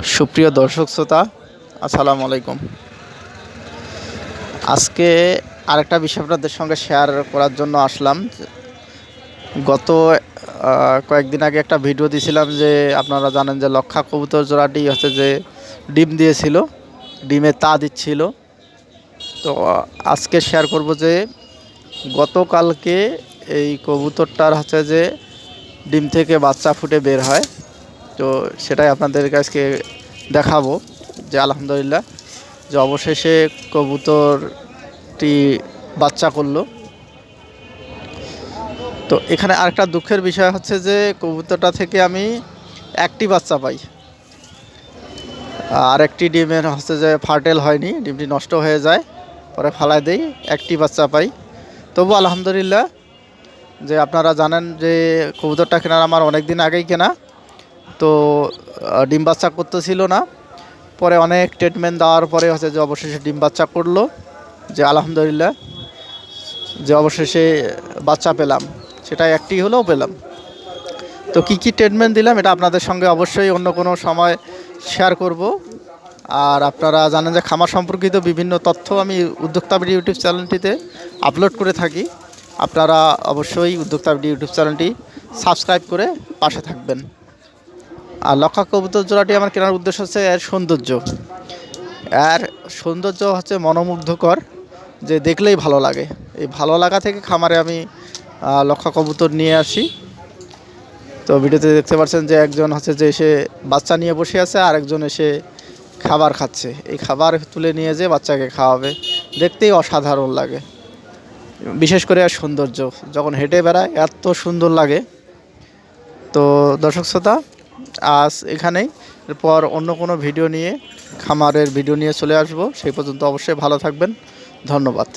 সুপ্রিয় দর্শক শ্রোতা, আসসালামু আলাইকুম। আজকে আরেকটা বিষয় আপনাদের সঙ্গে শেয়ার করার জন্য আসলাম। গত কয়েকদিন আগে একটা ভিডিও দিয়েছিলাম যে আপনারা জানেন যে লক্ষা কবুতর জোড়াটি হচ্ছে যে ডিম দিয়েছিল, ডিমে তা দিচ্ছিল। তো, আজকে শেয়ার করব যে গতকালকে এই কবুতরটার হচ্ছে যে ডিম থেকে বাচ্চা ফুটে বের হয়। তো সেটাই আপনাদের কাছকে দেখাবো যে আলহামদুলিল্লাহ যে অবশেষে কবুতরটি বাচ্চা করল। তো এখানে আরেকটা দুঃখের বিষয় হচ্ছে যে কবুতরটা থেকে আমি একটি বাচ্চা পাই। আর একটি ডিমের হচ্ছে যে ফার্টেল হয়নি, ডিমটি নষ্ট হয়ে যায়, পরে ফালাই দেই, একটি বাচ্চা পাই। তবু আলহামদুলিল্লাহ যে আপনারা জানেন যে কবুতরটা কেনার আমার অনেক দিন আগেই কেনা। তো ডিম বাচ্চা করতেছিল না। পরে অনেক ট্রিটমেন্ট দেওয়ার পরে হচ্ছে যে অবশেষে ডিম বাচ্চা করল। যে আলহামদুলিল্লাহ, যে অবশেষে বাচ্চা পেলাম। সেটা একটি হলেও পেলাম। তো কি কি ট্রিটমেন্ট দিলাম এটা আপনাদের সঙ্গে অবশ্যই অন্য কোনো সময় শেয়ার করব। আর আপনারা জানেন যে খামার সম্পর্কিত বিভিন্ন তথ্য আমি উদ্যোক্তা বিডি ইউটিউব চ্যানেলটিতে আপলোড করে থাকি। আপনারা অবশ্যই উদ্যোক্তা বিডি ইউটিউব চ্যানেলটি সাবস্ক্রাইব করে পাশে থাকবেন। আর লক্ষা কবুতর জোড়াটি আমার কেনার উদ্দেশ্য হচ্ছে এর সৌন্দর্য। এর সৌন্দর্য হচ্ছে মনোমুগ্ধকর, যে দেখলেই ভালো লাগে। এই ভালো লাগা থেকে খামারে আমি লক্ষা কবুতর নিয়ে আসি। তো ভিডিওতে দেখতে পাচ্ছেন যে একজন হচ্ছে যে এসে বাচ্চা নিয়ে বসে আছে আর একজন এসে খাবার খাচ্ছে। এই খাবার তুলে নিয়ে যে বাচ্চাকে খাওয়াবে। দেখতেই অসাধারণ লাগে। বিশেষ করে আর সৌন্দর্য। যখন হেঁটে বেড়ায়, এত সুন্দর লাগে। তো দর্শক শ্রোতা আজ এখানেই। এরপর অন্য কোনো ভিডিও নিয়ে, খামারের ভিডিও নিয়ে চলে আসব। সেই পর্যন্ত অবশ্যই ভালো থাকবেন। ধন্যবাদ।